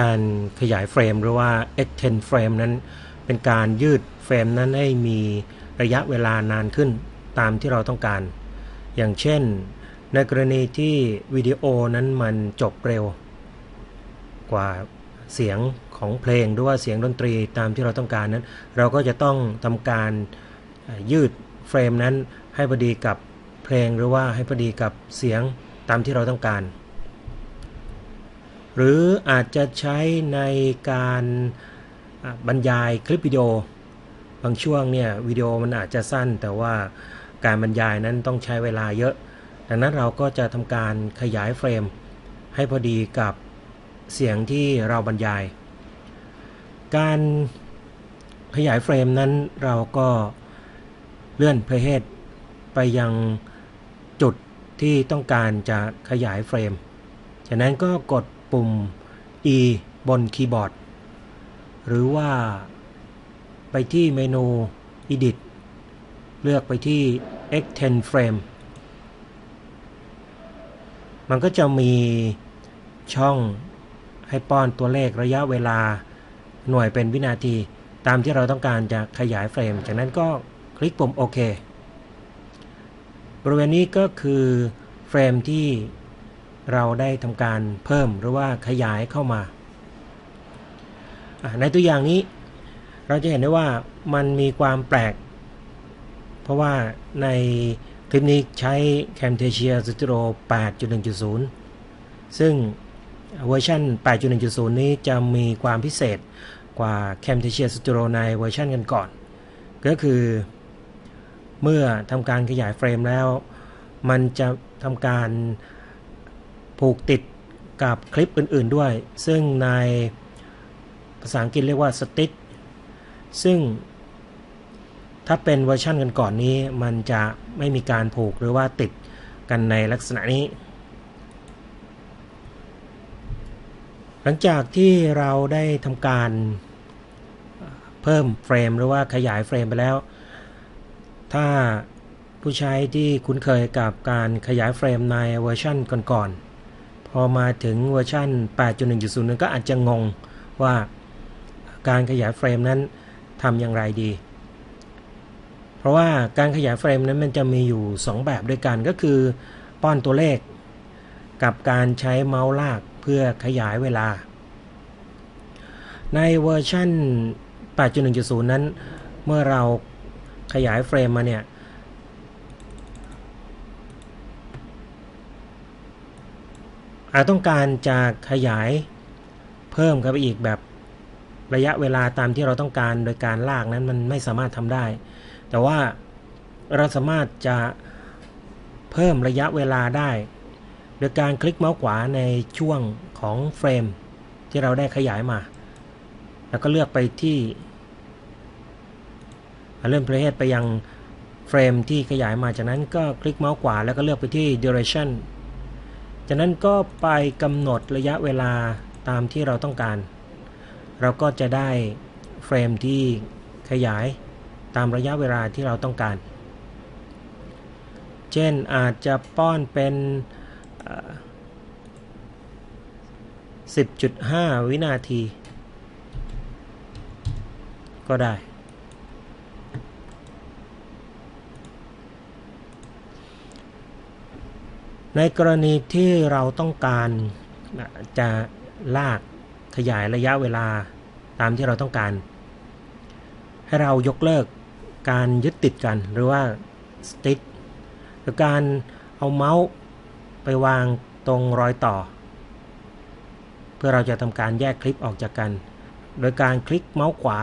การขยายเฟรมหรือว่า extend เฟรมนั้น เป็นการยืดเฟรมนั้นให้มีระยะเวลานานขึ้นตามที่เราต้องการ อย่างเช่น ในกรณีที่วิดีโอนั้นมันจบเร็ว กว่าเสียงของเพลงหรือว่าเสียงดนตรีตามที่เราต้องการนั้น เราก็จะต้องทำการยืดเฟรมนั้นให้พอดีกับเพลงหรือว่าให้พอดีกับเสียงตามที่เราต้องการ หรืออาจจะใช้ในการบรรยายคลิปวิดีโอบางช่วงเนี่ยวิดีโอมันอาจจะสั้น แต่ว่าการบรรยายนั้นต้องใช้เวลาเยอะ ดังนั้นเราก็จะทำการขยายเฟรม ให้พอดีกับเสียงที่เราบรรยาย การขยายเฟรมนั้นเราก็เลื่อนเพลย์เฮดไปยังจุดที่ต้องการจะขยายเฟรม จากนั้นก็กด ปุ่ม E บนคีย์บอร์ด หรือว่าไปที่เมนู Edit เลือกไปที่ Extend Frame มันก็จะมีช่องให้ป้อนตัวเลขระยะเวลาหน่วยเป็นวินาที ตามที่เราต้องการจะขยายเฟรม จากนั้นก็คลิกปุ่มโอเค บริเวณนี้ก็คือเฟรมที่ เราได้ทำการเพิ่มหรือว่าขยายเข้ามา ในตัวอย่างนี้เราจะเห็นได้ว่ามันมีความแปลก เพราะว่าในคลิปนี้ใช้ Camtasia Studio 8.1.0 ซึ่งเวอร์ชัน8.1.0 นี้จะมีความพิเศษกว่า Camtasia Studio ในเวอร์ชันกันก่อน ก็คือเมื่อทำการขยายเฟรมแล้ว มันจะทำการ ผูกติดกับคลิปอื่นๆด้วย ซึ่งในภาษาอังกฤษเรียกว่า stitch ซึ่งถ้าเป็นเวอร์ชันกันก่อนนี้ มันจะไม่มีการผูกหรือว่าติดกันในลักษณะนี้ หลังจากที่เราได้ทำการเพิ่มเฟรมหรือว่าขยายเฟรมไปแล้ว ถ้าผู้ใช้ที่คุ้นเคยกับการขยายเฟรมในเวอร์ชันก่อนๆ พอมาถึงเวอร์ชัน8.1.0 ก็อาจจะงงว่าการขยายเฟรมนั้นทำอย่างไรดี เพราะว่าการขยายเฟรมนั้นมันจะมีอยู่ 2 แบบด้วยกันก็คือป้อนตัวเลข กับการใช้เมาส์ลากเพื่อขยายเวลา ในเวอร์ชัน8.1.0 นั้น เมื่อเราขยายเฟรมมาเนี่ย อาจต้องการจะขยายเพิ่มกับอีกแบบระยะเวลาตามที่เราต้องการโดยการลากนั้นมันไม่สามารถทำได้ แต่ว่าเราสามารถจะเพิ่มระยะเวลาได้ โดยการคลิกเมาส์ขวาในช่วงของเฟรมที่เราได้ขยายมา แล้วก็เลือกไปที่เริ่มเพลย์ไปยังเฟรมที่ขยายมาจากนั้นก็คลิกเมาส์ขวาแล้วก็เลือกไปที่ duration จากนั้นก็ไปกำหนดระยะเวลาตามที่เราต้องการ เราก็จะได้เฟรมที่ขยายตามระยะเวลาที่เราต้องการ เช่นอาจจะป้อนเป็น 10.5 วินาที ก็ได้ ในกรณีที่เราต้องการจะลากขยายระยะเวลาตามที่เราต้องการ ให้เรายกเลิกการยึดติดกันหรือว่าสติ๊กหรือการเอาเมาส์ไปวางตรงรอยต่อ เพื่อเราจะทำการแยกคลิปออกจากกัน โดยการคลิกเมาส์ขวา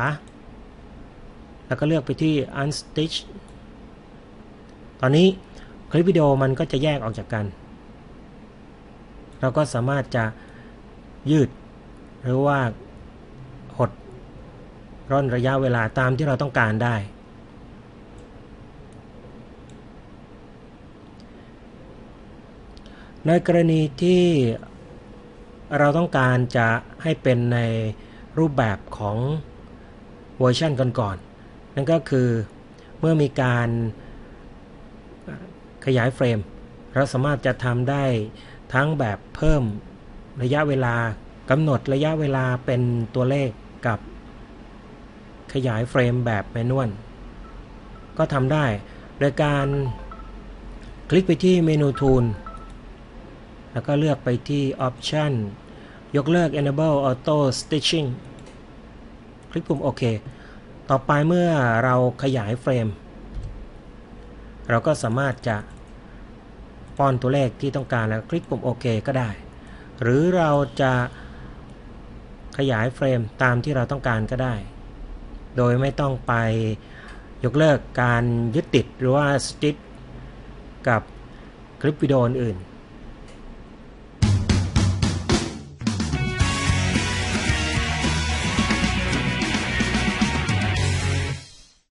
แล้วก็เลือกไปที่ unstitch ตอนนี้คลิปวิดีโอมันก็จะแยกออกจากกัน เราก็สามารถจะยืด หรือว่าหดร่อนระยะเวลาตามที่เราต้องการได้ ในกรณีที่เราต้องการจะให้เป็นในรูปแบบของเวอร์ชันก่อนๆนั่นก็คือเมื่อมีการขยายเฟรม เราสามารถจะทำได้ ทั้งแบบเพิ่มระยะเวลากำหนดระยะเวลาเป็นตัวเลขกับขยายเฟรมแบบแมนนวลก็ทำได้ โดยการคลิกไปที่เมนู Tool แล้วก็เลือกไปที่ Option ยกเลิก Enable Auto Stitching คลิกปุ่มโอเค ต่อไปเมื่อเราขยายเฟรม เราก็สามารถจะ ป้อนตัวเลขที่ต้องการแล้วคลิกปุ่มโอเคก็ได้ หรือเราจะขยายเฟรมตามที่เราต้องการก็ได้ โดยไม่ต้องไปยกเลิกการยึดติดหรือว่าสติ๊กกับคลิปวิดีโออื่น